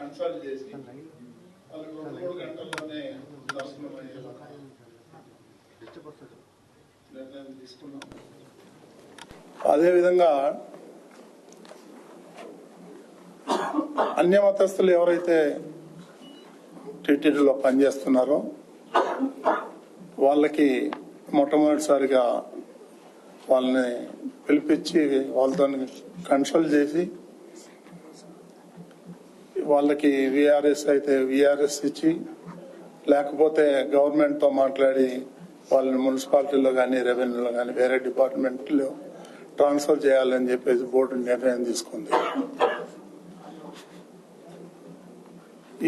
Consult చేసి వాళ్ళకి రెండు మూడు గంటల్లోనే దర్శనం అయ్యేలా. నిర్ణయం తీసుకున్నాం. అదేవిధంగా అన్య మతస్థులు ఎవరైతే టీటీడీలో పనిచేస్తున్నారో వాళ్ళకి మొట్టమొదటిసారిగా వాళ్ళని పిలిపించి వాళ్ళతో కన్సల్ట్ చేసి వాళ్ళకి విఆర్ఎస్ అయితే విఆర్ఎస్ ఇచ్చి లేకపోతే గవర్నమెంట్తో మాట్లాడి వాళ్ళని మున్సిపాలిటీలో కానీ రెవెన్యూలో కానీ వేరే డిపార్ట్మెంట్లో ట్రాన్స్ఫర్ చేయాలని చెప్పేసి బోర్డు నిర్ణయం తీసుకుంది.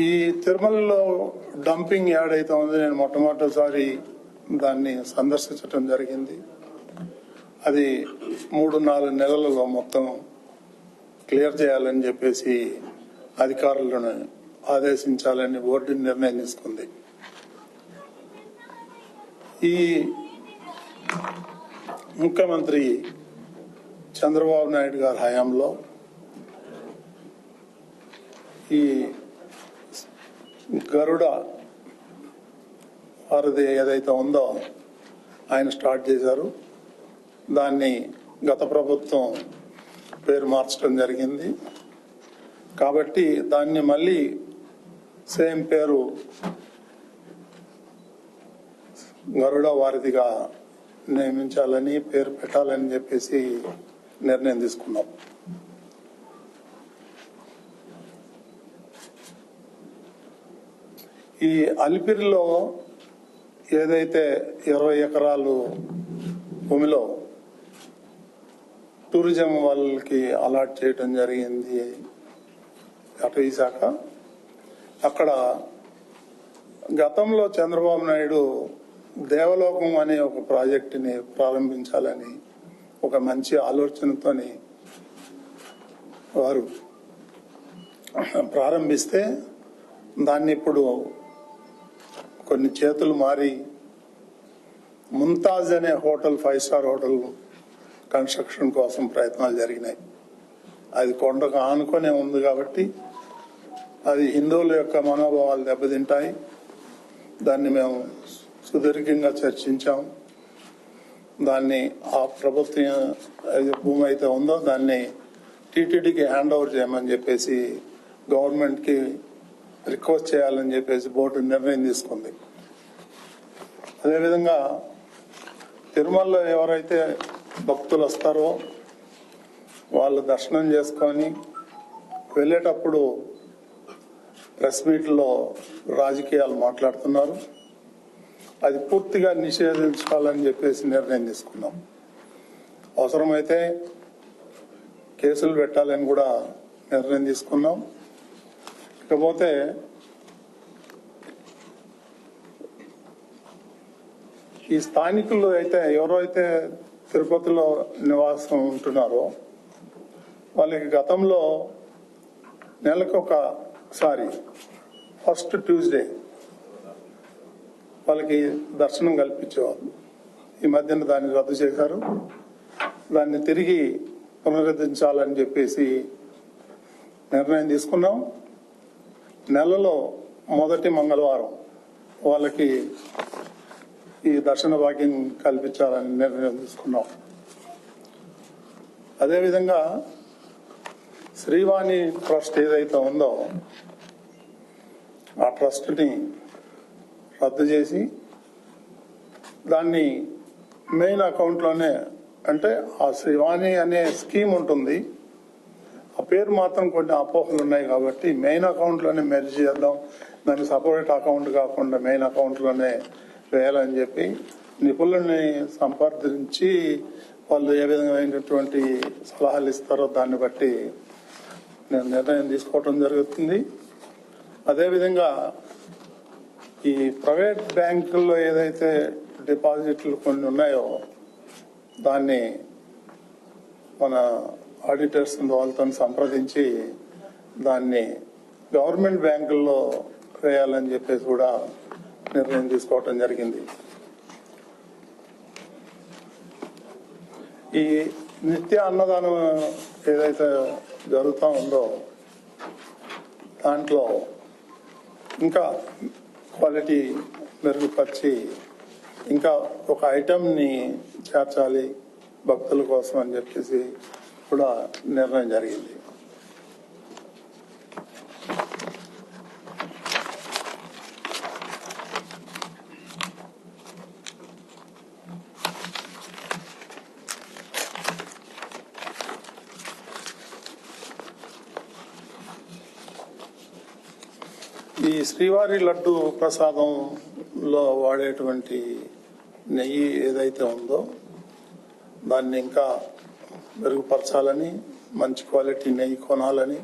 ఈ తిరుమలలో డంపింగ్ యాడ్ అయితే ఉంది. నేను మొట్టమొదటిసారి దాన్ని సందర్శించడం జరిగింది. అది మూడు నాలుగు నెలలలో మొత్తం క్లియర్ చేయాలని చెప్పేసి అధికారులను ఆదేశించాలని బోర్డు నిర్ణయం తీసుకుంది. ఈ ముఖ్యమంత్రి చంద్రబాబు నాయుడు గారి హయాంలో ఈ గరుడ వారిది ఏదైతే ఉందో ఆయన స్టార్ట్ చేశారు. దాన్ని గత ప్రభుత్వం పేరు మార్చడం జరిగింది. కాబట్టి దాన్ని మళ్ళీ సేమ్ పేరు గరుడ వారిదిగా నియమించాలని పేరు పెట్టాలని చెప్పేసి నిర్ణయం తీసుకున్నాం. ఈ అలిపిరిలో ఏదైతే ఇరవై ఎకరాలు భూమిలో టూరిజం వాళ్ళకి అలాట్ చేయడం జరిగింది అటవీశాఖ అక్కడ గతంలో చంద్రబాబు నాయుడు దేవలోకం అనే ఒక ప్రాజెక్టుని ప్రారంభించాలని ఒక మంచి ఆలోచనతోని వారు ప్రారంభిస్తే దాన్ని ఇప్పుడు కొన్ని చేతులు మారి ముంతాజ్ అనే hotel five star hotel construction కోసం ప్రయత్నాలు జరిగినాయి. అది కొండకు ఆనుకొనే ఉంది కాబట్టి అది హిందువుల యొక్క మనోభావాలు దెబ్బతింటాయి. దాన్ని మేము సుదీర్ఘంగా చర్చించాం. దాన్ని ఆ ప్రభుత్వం భూమి అయితే ఉందో దాన్ని టీటీడీకి హ్యాండ్ ఓవర్ చేయమని చెప్పేసి గవర్నమెంట్కి రిక్వెస్ట్ చేయాలని చెప్పేసి బోర్డు నిర్ణయం తీసుకుంది. అదేవిధంగా తిరుమలలో ఎవరైతే భక్తులు వస్తారో వాళ్ళు దర్శనం చేసుకొని వెళ్ళేటప్పుడు ప్రెస్ మీట్లో రాజకీయాలు మాట్లాడుతున్నారు. అది పూర్తిగా నిషేధించాలని చెప్పేసి నిర్ణయం తీసుకున్నాం. అవసరమైతే కేసులు పెట్టాలని కూడా నిర్ణయం తీసుకున్నాం. ఇకపోతే ఈ స్థానికులు అయితే ఎవరైతే తిరుపతిలో నివాసం ఉంటున్నారో వాళ్ళకి గతంలో నెలకు ఒక సారీ ఫస్ట్ ట్యూస్డే వాళ్ళకి దర్శనం కల్పించేవారు ఈ మధ్యన దాన్ని రద్దు చేశారు. దాన్ని తిరిగి పునరుద్ధరించాలని చెప్పేసి నిర్ణయం తీసుకున్నాం. నెలలో మొదటి మంగళవారం వాళ్ళకి ఈ దర్శన భాగ్యం కల్పించాలని నిర్ణయం తీసుకున్నాం. అదేవిధంగా శ్రీవాణి ట్రస్ట్ ఏదైతే ఉందో ఆ ట్రస్ట్ని రద్దు చేసి దాన్ని మెయిన్ అకౌంట్లోనే అంటే ఆ శ్రీవాణి అనే స్కీమ్ ఉంటుంది. ఆ పేరు మాత్రం కొన్ని అపోహలు ఉన్నాయి కాబట్టి మెయిన్ అకౌంట్లోనే మెర్జ్ చేద్దాం. దానికి సపరేట్ అకౌంట్ కాకుండా మెయిన్ అకౌంట్లోనే వేయాలని చెప్పి నిపుణుల్ని సంప్రదించి వాళ్ళు ఏ విధమైనటువంటి సలహాలు ఇస్తారో దాన్ని బట్టి నేను నిర్ణయం తీసుకోవడం జరుగుతుంది. అదేవిధంగా ఈ ప్రైవేట్ బ్యాంకుల్లో ఏదైతే డిపాజిట్లు కొన్ని ఉన్నాయో దాన్ని మన ఆడిటర్స్ వాళ్ళతో సంప్రదించి దాన్ని గవర్నమెంట్ బ్యాంకుల్లో వేయాలని చెప్పేసి కూడా నిర్ణయం తీసుకోవటం జరిగింది. ఈ నిత్య అన్నదానం ఏదైతే జరుగుతూ ఉందో దాంట్లో ఇంకా క్వాలిటీ మెరుగుపరిచి ఇంకా ఒక ఐటమ్ని చేర్చాలి భక్తుల కోసం అని చెప్పేసి కూడా నిర్ణయం జరిగింది ఈ శ్రీవారి లడ్డు ప్రసాదంలో వాడేటువంటి నెయ్యి ఏదైతే ఉందో దాన్ని ఇంకా మెరుగుపరచాలని మంచి క్వాలిటీ నెయ్యి కొనాలని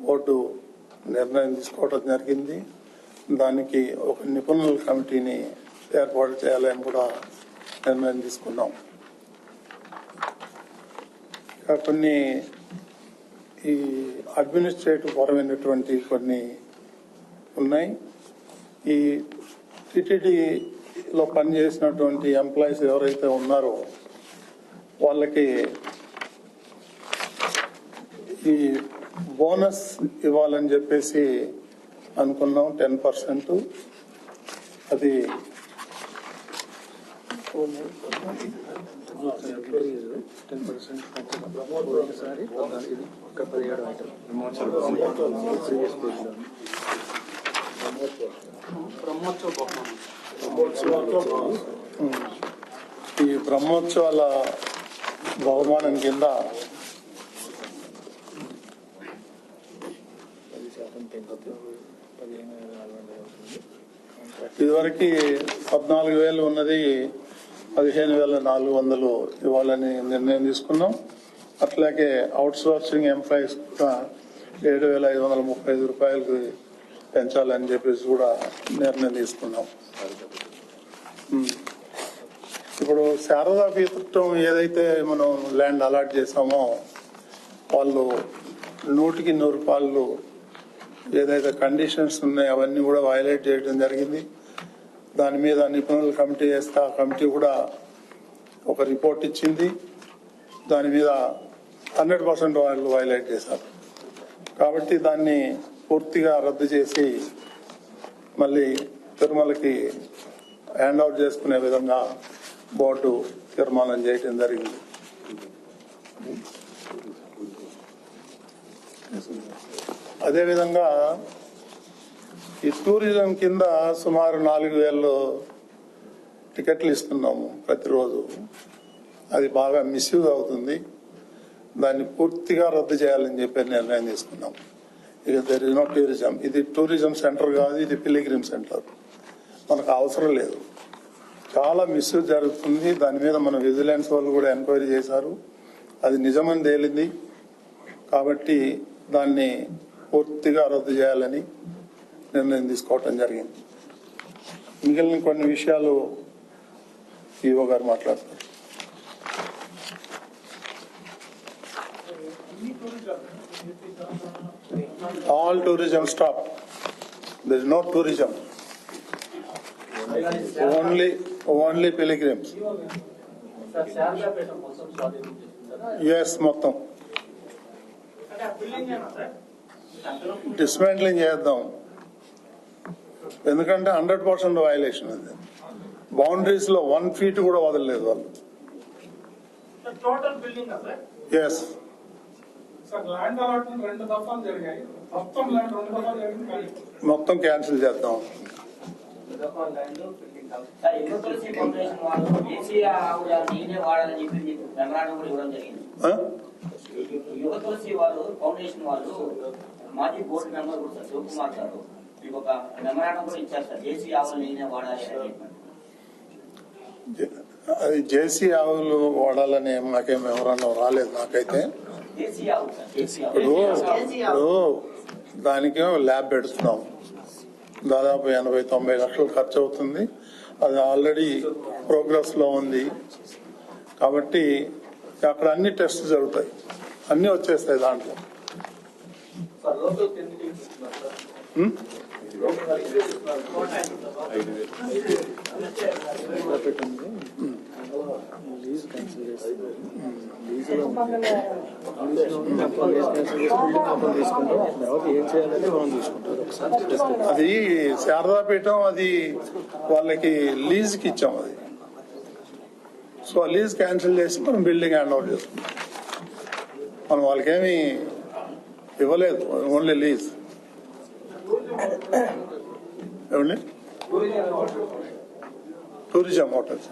బోర్డు నిర్ణయం తీసుకోవడం జరిగింది. దానికి ఒక నిపుణుల కమిటీని ఏర్పాటు చేయాలని కూడా నిర్ణయం తీసుకున్నాం. కొన్ని ఈ అడ్మినిస్ట్రేటివ్ పరమైనటువంటి కొన్ని ఉన్నాయి. ఈ టిటిడిలో పనిచేసినటువంటి ఎంప్లాయీస్ ఎవరైతే ఉన్నారో వాళ్ళకి ఈ బోనస్ ఇవ్వాలని చెప్పేసి అనుకున్నాం టెన్ పర్సెంట్. అది ఒకసారి ఈ బ్రహ్మోత్సవాల బహుమానం కింద ఇదివరకు పద్నాలుగు వేలు ఉన్నది పదిహేను వేల నాలుగు వందలు ఇవ్వాలని నిర్ణయం తీసుకున్నాం. అట్లాగే అవుట్ సోర్సింగ్ ఎంప్లాయీస్ కూడా ఏడు వేల ఐదు వందల ముప్పై ఐదు రూపాయలకి పెంచాలని చెప్పేసి కూడా నిర్ణయం తీసుకున్నాం. ఇప్పుడు శారదా పీఠం ఏదైతే మనం ల్యాండ్ అలాట్ చేసామో వాళ్ళు నూటికి నూరు రూపాయలు ఏదైతే కండిషన్స్ ఉన్నాయో అవన్నీ కూడా వైలేట్ చేయడం జరిగింది. దాని మీద నిపుణుల కమిటీ వేస్తే ఆ కమిటీ కూడా ఒక రిపోర్ట్ ఇచ్చింది. దాని మీద హండ్రెడ్ పర్సెంట్ వాళ్ళు వైలేట్ చేశారు. కాబట్టి దాన్ని పూర్తిగా రద్దు చేసి మళ్ళీ తిరుమలకి హ్యాండ్ అవుట్ చేసుకునే విధంగా బోర్డు తీర్మానం చేయడం జరిగింది. అదేవిధంగా ఈ టూరిజం కింద సుమారు నాలుగు వేలు టికెట్లు ఇస్తున్నాము ప్రతిరోజు. అది బాగా మిస్యూజ్ అవుతుంది. దాన్ని పూర్తిగా రద్దు చేయాలని చెప్పి నిర్ణయం తీసుకున్నాం దర్ ఇస్ నాట్ టూరిజం ఇది టూరిజం సెంటర్ కాదు ఇది పిలిగ్రిమ్ సెంటర్ మనకు అవసరం లేదు. చాలా మిస్యూజ్ జరుగుతుంది. దాని మీద మన విజిలెన్స్ వాళ్ళు కూడా ఎంక్వైరీ చేశారు. అది నిజమని తేలింది. కాబట్టి దాన్ని పూర్తిగా రద్దు చేయాలని నిర్ణయం తీసుకోవటం జరిగింది. మిగిలిన కొన్ని విషయాలు ఈఓ గారు మాట్లాడతారు all tourism stop there is no tourism only only pilgrims sir Sharadapeta మొత్తం స్వాధీనం చేసుకుంటారా ఎస్ మొత్తం అంటే ఆ బిల్డింగ్ ఏనా సార్ అందులో డిస్మాంట్లింగ్ చేద్దాం. ఎందుకంటే హండ్రెడ్ పర్సెంట్ వైలేషన్ అది. బౌండరీస్లో వన్ ఫీట్ కూడా వదలలేదు వాళ్ళు. ఎస్ సార్ ల్యాండ్ అలాట్మెంట్ రెండు దఫాలు జరిగాయి మొత్తం క్యాన్సిల్ చేద్దాం. ఫౌండేషన్ వాళ్ళు? మెమరాండం మాజీ బోర్డు మెంబర్ కూడా సార్ శివకుమార్ గారు మీకు ఒక మెమరాండం కూడా ఇచ్చారు సార్. దేశీయ ఆవులు నేనే వాడాలి అని చెప్పి. అది జేసీ ఆవులు వాడాలని మాకేం ఎవరన్నా రాలేదు నాకైతే. ఇప్పుడు దానికి ల్యాబ్ పెడుతున్నాం. దాదాపు ఎనభై తొంభై లక్షలు ఖర్చు అవుతుంది. అది ఆల్రెడీ ప్రోగ్రెస్లో ఉంది. కాబట్టి అక్కడ అన్ని టెస్ట్ జరుగుతాయి. అన్ని వచ్చేస్తాయి దాంట్లో. అది శారదాపీఠం అది వాళ్ళకి లీజ్కి ఇచ్చాం అది. సో ఆ లీజ్ క్యాన్సిల్ చేసి మనం బిల్డింగ్ హ్యాండ్ ఓవర్ చేసుకుంటాం మనం వాళ్ళకేమి ఇవ్వలేదు. ఓన్లీ లీజ్ ఏమండి? టూరిజం హోటల్స్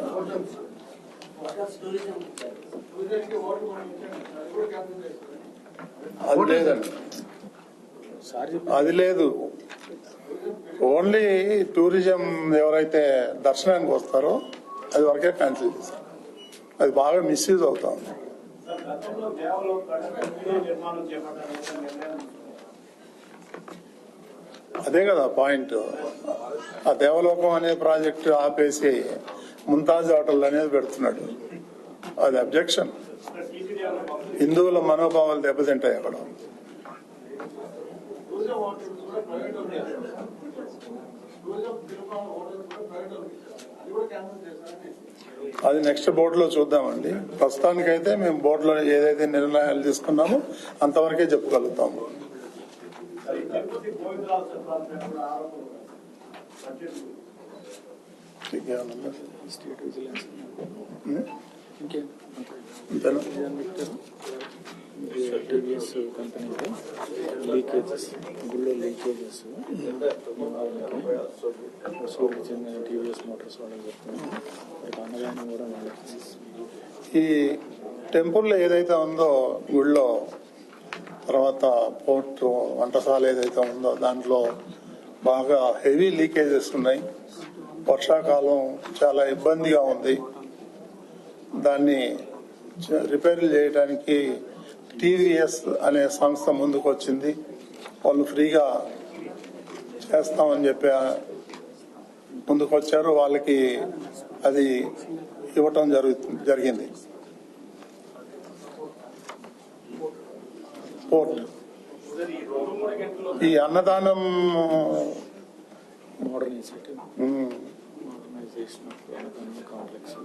అది లేదు. ఓన్లీ టూరిజం ఎవరైతే దర్శనానికి వస్తారో అది వరకే క్యాన్సిల్ చేస్తారు అది బాగా మిస్యూజ్ అవుతా ఉంది. అదే కదా పాయింట్ ఆ దేవలోకం అనే ప్రాజెక్టు ఆపేసి ముంతాజ్ హోటల్ అనేది పెడుతున్నాడు. అది అబ్జెక్షన్. హిందువుల మనోభావాలు దెబ్బతింటాయి అక్కడ. అది నెక్స్ట్ బోర్డులో చూద్దామండి. ప్రస్తుతానికైతే మేము బోర్డులో ఏదైతే నిర్ణయాలు తీసుకున్నామో అంతవరకే చెప్పగలుగుతాము. సార్ ఈ టీవీఎస్ కంపెనీకి లీకేజెస్ గుళ్ళో లీకేజెస్ సూర్యకి చెందిన టీవీఎస్ మోటార్స్ వాళ్ళకి చెప్తున్నాను వారికి అన్నదానం కూడా ఈ టెంపుల్లో ఏదైతే ఉందో గుళ్ళో తర్వాత పోర్ట్ వంటశాల ఏదైతే ఉందో దాంట్లో బాగా హెవీ లీకేజెస్ ఉన్నాయి. వర్షాకాలం చాలా ఇబ్బందిగా ఉంది. దాన్ని రిపేర్లు చేయడానికి టీవీఎస్ అనే సంస్థ ముందుకు వచ్చింది వాళ్ళు ఫ్రీగా చేస్తామని చెప్పి ముందుకు వచ్చారు వాళ్ళకి అది ఇవ్వటం జరుగు జరిగింది. పోర్ట్. ఈ అన్నదానం మోడర్నైజేషన్ ఉమ్, మోడర్నైజేషన్ ఆఫ్ అన్నదానం కాంప్లెక్స్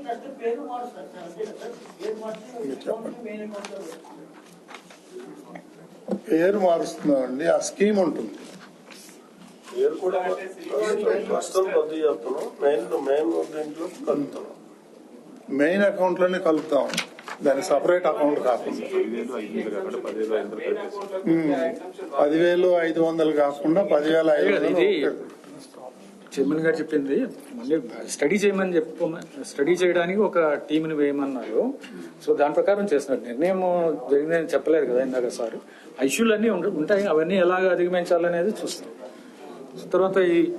నెక్స్ట్ పేరు మారుస్తారు సార్ అంతే కదా సార్? పేరు మార్చి మీరు చెప్పండి. మెయిన్ అకౌంట్లో పేరు మారుస్తున్నామండి. ఆ స్కీమ్ ఉంటుంది. పేరు కూడా ప్రస్తుతం కొద్దిగా చెప్తున్నాం మెయిన్ మెయిన్ దీంట్లో కలుపుతున్నాం. మెయిన్ అకౌంట్లోనే కలుపుతాం. దాని సపరేట్ అకౌంట్ కాకుండా. పదివేలు ఐదు వందలు కాకుండా పదివేల ఐదు వందలు. చైర్మన్ గారు చెప్పింది. మళ్ళీ స్టడీ చేయమని చెప్ప స్టడీ చేయడానికి ఒక టీంని వేయమన్నారు. సో దాని ప్రకారం చేస్తున్నారు. నిర్ణయం జరిగిందని చెప్పలేదు కదా ఇందాక సార్. ఇష్యూలు అన్నీ ఉంటాయి. అవన్నీ ఎలాగ అధిగమించాలనేది చూస్తాం. తర్వాత ఈ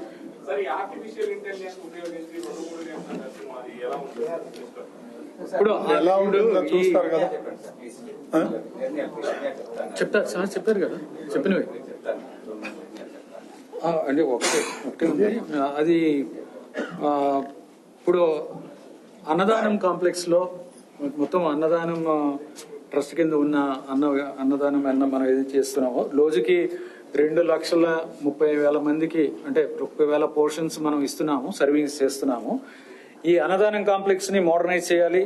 ఇప్పుడు ఎలా ఉంటుందో చూస్తారు కదా? చెప్తారు సార్ చెప్పారు కదా. చెప్పినవి. ఆ, అంటే ఒకటే ఒకటే ఉంది. అది ఆ, ఇప్పుడు అన్నదానం కాంప్లెక్స్లో మొత్తం అన్నదానం ట్రస్ట్ కింద ఉన్న అన్న అన్నదానం అన్న మనం ఏది చేస్తున్నామో రోజుకి రెండు లక్షల ముప్పై వేల మందికి అంటే ముప్పై వేల పోర్షన్స్ మనం ఇస్తున్నాము సర్వీస్ చేస్తున్నాము. ఈ అన్నదానం కాంప్లెక్స్ని మోడర్నైజ్ చేయాలి.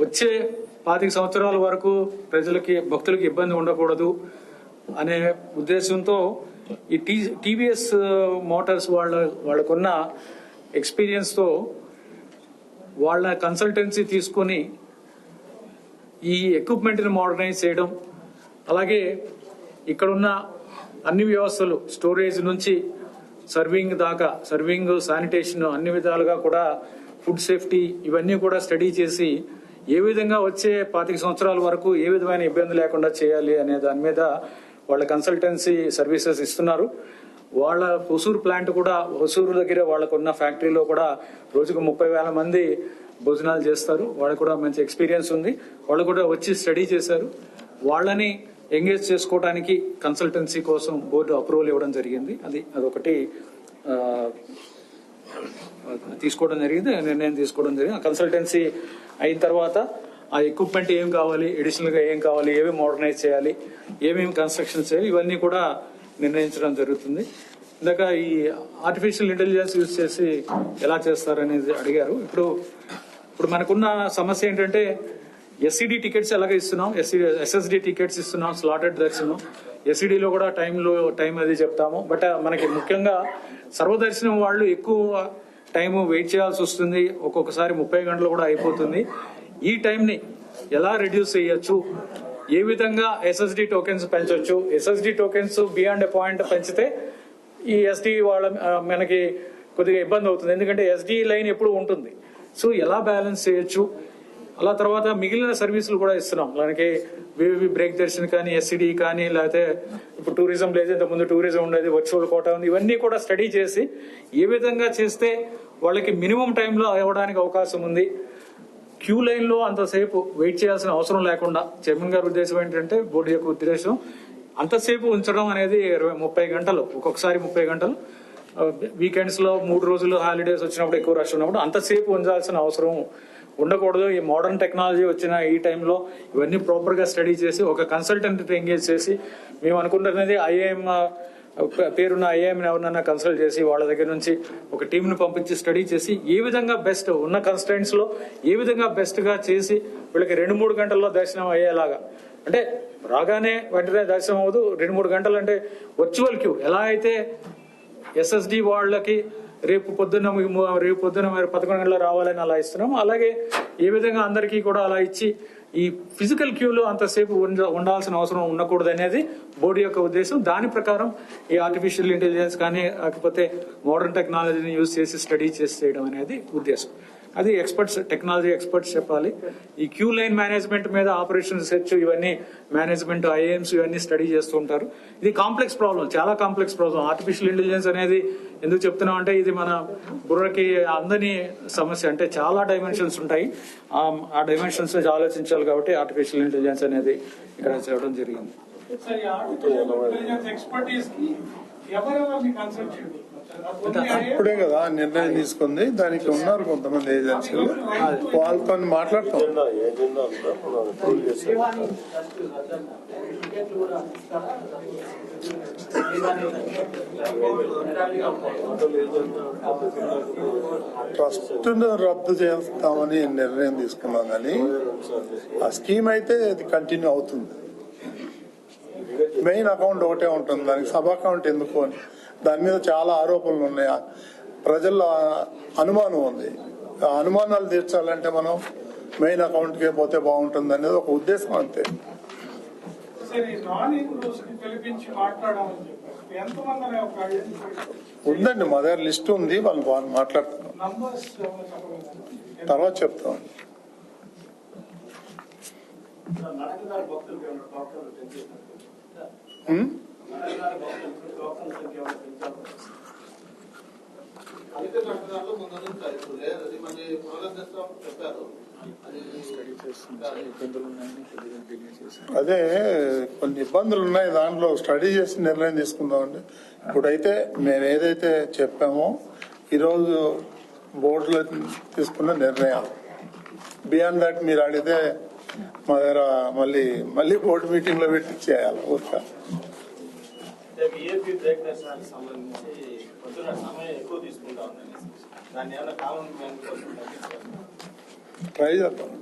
వచ్చే పాతిక సంవత్సరాల వరకు ప్రజలకి భక్తులకి ఇబ్బంది ఉండకూడదు అనే ఉద్దేశంతో ఈ టీ టీవీఎస్ మోటార్స్ వాళ్ళ వాళ్ళకున్న ఎక్స్పీరియన్స్తో వాళ్ళ కన్సల్టెన్సీ తీసుకొని ఈ ఎక్విప్మెంట్ని మోడర్నైజ్ చేయడం అలాగే ఇక్కడున్న అన్ని వ్యవస్థలు స్టోరేజ్ నుంచి సర్వింగ్ దాకా సర్వింగ్ శానిటేషన్ అన్ని విధాలుగా కూడా ఫుడ్ సేఫ్టీ ఇవన్నీ కూడా స్టడీ చేసి ఏ విధంగా వచ్చే పాతిక సంవత్సరాల వరకు ఏ విధమైన ఇబ్బంది లేకుండా చేయాలి అనే దాని మీద వాళ్ళ కన్సల్టెన్సీ సర్వీసెస్ ఇస్తున్నారు. వాళ్ళ హుసూరు ప్లాంట్ కూడా హుసూరు దగ్గర వాళ్ళకున్న ఫ్యాక్టరీలో కూడా రోజుకు ముప్పై వేల మంది భోజనాలు చేస్తారు. వాళ్ళకు కూడా మంచి ఎక్స్పీరియన్స్ ఉంది. వాళ్ళు కూడా వచ్చి స్టడీ చేశారు. వాళ్ళని ఎంగేజ్ చేసుకోవడానికి కన్సల్టెన్సీ కోసం బోర్డు అప్రూవల్ ఇవ్వడం జరిగింది. అది అదొకటి తీసుకోవడం జరిగింది నిర్ణయం తీసుకోవడం జరిగింది. కన్సల్టెన్సీ అయిన తర్వాత ఆ ఎక్విప్మెంట్ ఏం కావాలి ఎడిషనల్గా ఏం కావాలి ఏమేమి మోడర్నైజ్ చేయాలి ఏమేమి కన్స్ట్రక్షన్ చేయాలి ఇవన్నీ కూడా నిర్ణయించడం జరుగుతుంది. ఇందాక ఈ ఆర్టిఫిషియల్ ఇంటెలిజెన్స్ యూజ్ చేసి ఎలా చేస్తారనేది అడిగారు. ఇప్పుడు ఇప్పుడు మనకున్న సమస్య ఏంటంటే ఎస్సీడీ టికెట్స్ ఎలాగ ఇస్తున్నాం? ఎస్సీ ఎస్ఎస్డి టికెట్స్ ఇస్తున్నాం స్లాటెడ్ దర్శనం ఎస్సీడీలో కూడా టైంలో టైం అది చెప్తాము. బట్ uh, మనకి ముఖ్యంగా సర్వదర్శనం వాళ్ళు ఎక్కువ టైం వెయిట్ చేయాల్సి వస్తుంది. ఒక్కొక్కసారి ముప్పై గంటలు కూడా అయిపోతుంది. ఈ టైంని ఎలా రెడ్యూస్ చేయొచ్చు? ఏ విధంగా ఎస్ఎస్డి టోకెన్స్ పెంచొచ్చు? SSD tokens beyond a point పెంచితే ఈ ఎస్డి వాళ్ళ మనకి కొద్దిగా ఇబ్బంది అవుతుంది. ఎందుకంటే ఎస్డి లైన్ ఎప్పుడు ఉంటుంది. సో ఎలా బ్యాలెన్స్ చేయొచ్చు? అలా తర్వాత మిగిలిన సర్వీసులు కూడా ఇస్తున్నాం. అలాగే వివి బ్రేక్ దర్శన్ కానీ ఎస్సిడి కానీ లేకపోతే ఇప్పుడు టూరిజం లేదు ఇంతకుముందు ముందు టూరిజం ఉండేది వర్చువల్ కోట ఉంది ఇవన్నీ కూడా స్టడీ చేసి ఏ విధంగా చేస్తే వాళ్ళకి మినిమం టైంలో అవ్వడానికి అవకాశం ఉంది. క్యూ లైన్లో అంతసేపు వెయిట్ చేయాల్సిన అవసరం లేకుండా చైర్మన్ గారి ఉద్దేశం ఏంటంటే బోర్డు యొక్క ఉద్దేశం అంతసేపు ఉంచడం అనేది ఇరవై ముప్పై గంటలు ఒక్కొక్కసారి ముప్పై గంటలు. వీకెండ్స్లో మూడు రోజులు హాలిడేస్ వచ్చినప్పుడు ఎక్కువ రష్ ఉన్నప్పుడు అంతసేపు ఉంచాల్సిన అవసరం ఉండకూడదు. ఈ మోడర్న్ టెక్నాలజీ వచ్చిన ఈ టైంలో ఇవన్నీ ప్రాపర్గా స్టడీ చేసి ఒక కన్సల్టెంట్ ఎంగేజ్ చేసి మేము అనుకుంటున్నది ఐఏఎం పేరున్న ఐఏఎంని ఎవరినైనా కన్సల్ట్ చేసి వాళ్ళ దగ్గర నుంచి ఒక టీంని పంపించి స్టడీ చేసి ఏ విధంగా బెస్ట్ ఉన్న కన్స్టెంట్స్లో ఏ విధంగా బెస్ట్గా చేసి వీళ్ళకి రెండు మూడు గంటల్లో దర్శనం అయ్యేలాగా. అంటే రాగానే వెంటనే దర్శనం అవ్వదు. రెండు మూడు గంటలు అంటే వర్చువల్ క్యూ ఎలా అయితే ఎస్ఎస్డి వాళ్ళకి రేపు పొద్దున్న రేపు పొద్దున్న మరి పదకొండు గంటల రావాలని అలా ఇస్తున్నాం అలాగే ఏ విధంగా అందరికీ కూడా అలా ఇచ్చి ఈ ఫిజికల్ క్యూలో అంతసేపు ఉండ- ఉండాల్సిన అవసరం ఉండకూడదు అనేది బోర్డు యొక్క ఉద్దేశం. దాని ప్రకారం ఈ ఆర్టిఫిషియల్ ఇంటెలిజెన్స్ కానీ లేకపోతే మోడర్న్ టెక్నాలజీని యూజ్ చేసి స్టడీ చేసి చేయడం అనేది ఉద్దేశం. అది ఎక్స్పర్ట్స్ టెక్నాలజీ ఎక్స్పర్ట్స్ చెప్పాలి. ఈ క్యూ లైన్ మేనేజ్మెంట్ మీద ఆపరేషన్ రీసెర్చ్ ఇవన్నీ మేనేజ్మెంట్ ఐఏఎంస్ ఇవన్నీ స్టడీ చేస్తూ ఉంటారు ఇది కాంప్లెక్స్ ప్రాబ్లం చాలా కాంప్లెక్స్ ప్రాబ్లం ఆర్టిఫిషియల్ ఇంటెలిజెన్స్ అనేది ఎందుకు చెప్తున్నాం అంటే ఇది మన బుర్రకి అందని సమస్య. అంటే చాలా డైమెన్షన్స్ ఉంటాయి. ఆ- డైమెన్షన్స్ ఆలోచించాలి కాబట్టి ఆర్టిఫిషియల్ ఇంటెలిజెన్స్ అనేది ఇక్కడ చేయడం జరిగింది. ఎక్స్పర్టీస్కి ఎవరెవరిని కన్సల్ట్ చేయాలి ఇప్పుడే కదా నిర్ణయం తీసుకుంది. దానికి ఉన్నారు కొంతమంది ఏజెన్సీలు వాళ్ళతో మాట్లాడతాం. ట్రస్ట్ రద్దు చేస్తామని నిర్ణయం తీసుకున్నాం కానీ ఆ స్కీమ్ అయితే అది కంటిన్యూ అవుతుంది. మెయిన్ అకౌంట్ ఒకటే ఉంటుంది. దానికి సబ్ అకౌంట్ ఎందుకు అని. దాని మీద చాలా ఆరోపణలు ఉన్నాయి. ప్రజల్లో అనుమానం ఉంది. ఆ అనుమానాలు తీర్చాలంటే మనం మెయిన్ అకౌంట్కే పోతే బాగుంటుంది అనేది ఒక ఉద్దేశం అంతే. ఉందండి మా దగ్గర లిస్ట్ ఉంది. వాళ్ళు వాళ్ళు మాట్లాడుతున్నాం. తర్వాత చెప్తాం. నడకదారి Hmm? అదే కొన్ని ఇబ్బందులు ఉన్నాయి దాంట్లో. స్టడీ చేసి నిర్ణయం తీసుకుందామండి. ఇప్పుడైతే మేము ఏదైతే చెప్పామో ఈరోజు బోర్డులో తీసుకున్న నిర్ణయాలు. బియాండ్ దట్ మీరు అడిగితే మా దగ్గర మళ్ళీ మళ్ళీ బోర్డు మీటింగ్లో పెట్టి చేయాలి ఊరిక. ట్రై చేద్దాం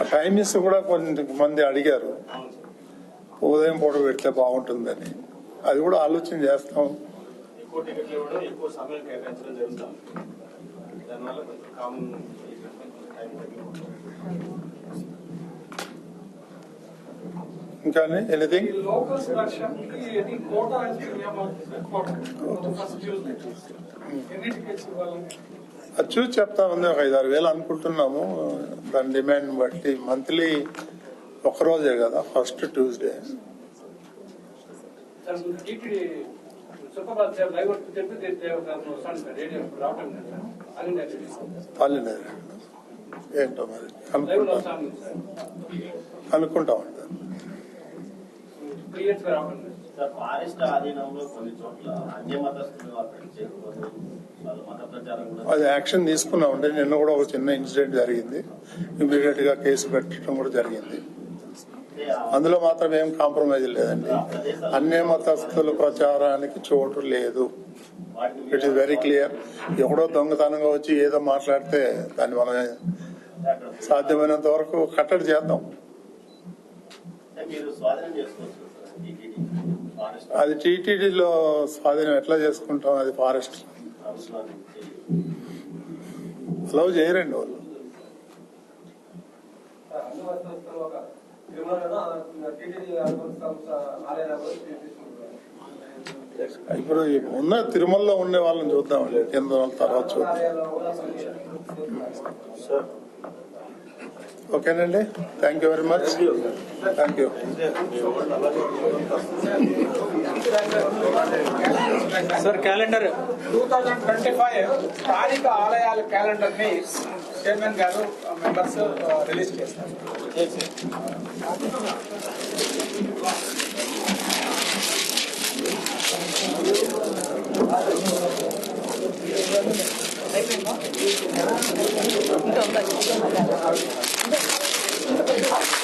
ఆ టైమింగ్స్ కూడా కొంతమంది అడిగారు. ఉదయం పూట పెడితే బాగుంటుందని. అది కూడా ఆలోచన చేస్తాం. సమయం దానివల్ల కామన్ ఇంకా ఎనీథింగ్ అది చూసి చెప్తా ఉంది. ఒక ఐదారు వేలు అనుకుంటున్నాము. దాని డిమాండ్ బట్టి మంత్లీ ఒక రోజే కదా ఫస్ట్ ట్యూస్డే సార్ ఏంటో మరి? అనుకుంటాం. లో అనుకుంటా అది యాక్షన్ తీసుకున్నామండి నిన్న కూడా ఒక చిన్న ఇన్సిడెంట్ జరిగింది. ఇమీడియట్గా కేసు పెట్టడం కూడా జరిగింది. అందులో మాత్రం ఏం కాంప్రమైజ్ లేదండి. అన్య మతస్థుల ప్రచారానికి చోటు లేదు. ఇట్ ఈస్ వెరీ క్లియర్ ఎవడో దొంగతనంగా వచ్చి ఏదో మాట్లాడితే దాన్ని మనం సాధ్యమైనంత వరకు కట్టడి చేద్దాం. అంటే మీరు స్వాధీనం చేసుకోవచ్చు సార్ టీటీడీ ఫారెస్ట్. అది టీటీడీలో స్వాధీనం ఎట్లా చేసుకుంటాం అది ఫారెస్ట్. అలౌ చేయరండి వాళ్ళు. ఇప్పుడు ఉన్న తిరుమలలో ఉండే వాళ్ళని చూద్దాం కింద తర్వాత చూద్దాం. సార్ ఓకేనండి. Thank you very much thank you sir calendar. Two thousand twenty five స్థానిక ఆలయాల క్యాలెండర్ని చైర్మన్ గారు మెంబర్స్ రిలీజ్ చేస్తారు 你背光你等等你等等。